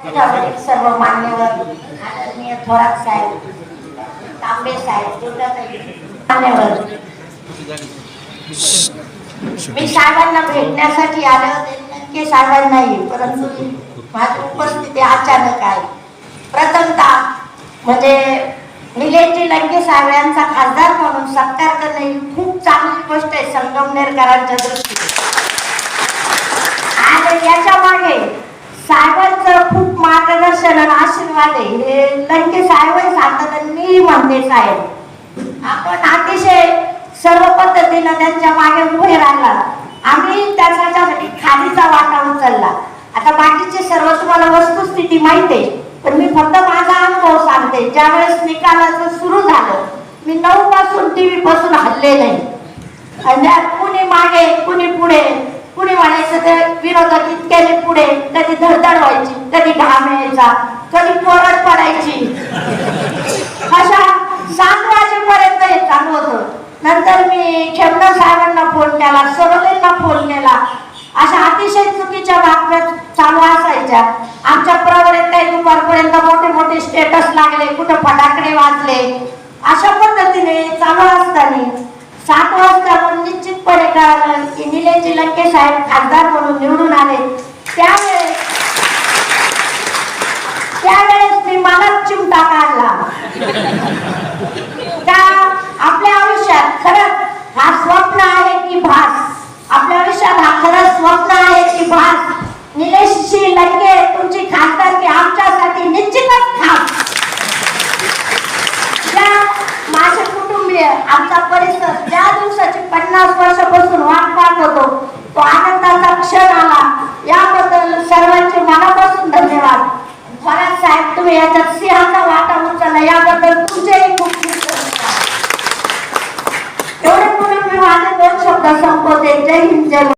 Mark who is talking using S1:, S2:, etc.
S1: सर्व मान्यवर आदरणीय थोरात साहेब तांबे साहेब मान्यवर मी साहेबांना भेटण्यासाठी आले होते नक्की साहेबांना येईल परंतु माझी उपस्थिती अचानक आहे. प्रथमतः म्हणजे निलेशजी लंके साहेब यांचा खासदार म्हणून सत्कार करणे ही खूप चांगली गोष्ट आहे संगमनेरकरांच्या दृष्टीने. आणि याच्या मागे झाले. हे लंके साहेब सांगतात आणि मी म्हणते साहेब. आपण अतिशय सर्व पद्धतीनं त्यांच्या मागे उभे राहिला. आम्ही त्याच्यासाठी खालीचा वाटा उचलला. आता बाकीचे सर्व तुम्हाला वस्तुस्थिती माहिती आहे. पण मी फक्त माझा अनुभव सांगते. ज्यावेळेस निकालाचं सुरू झालं मी नऊ पासून टीव्ही पासून हल्ले नाही. घाम कधी कोरड पडायची. अशा सात वाजेपर्यंत हे चालू होतं. नंतर मी खेमणार साहेबांना फोन केला सरोलेंना फोन केला. अशा अतिशय चुकीच्या बातम्या चालू असायच्या. आमच्या प्रवरेत काही दुपारपर्यंत मोठे मोठे स्टेटस लागले कुठं फटाकडे वाजले. अशा पद्धतीने चालू असताना सात वाजता मग निश्चितपणे कळालं की निलेशजी लंके साहेब खासदार म्हणून निवडून आले. त्यावेळेस त्यावेळेस मी मनात चिमटा काढला. का आपल्या आयुष्यात खरंच हा स्वप्न आहे की भास. आपल्या आयुष्यात हा खरंच स्वप्न आहे की भास. निलेशची लंके तुमची खासदार की आमच्यासाठी निश्चितच खास. माझे कुटुंबीय आमचा परिसर ज्या दिवसाची पन्नास वर्षापासून वाट पाहत होतो तो आनंदाचा क्षण आला. याबद्दल সম্পদের জয় হিন্দ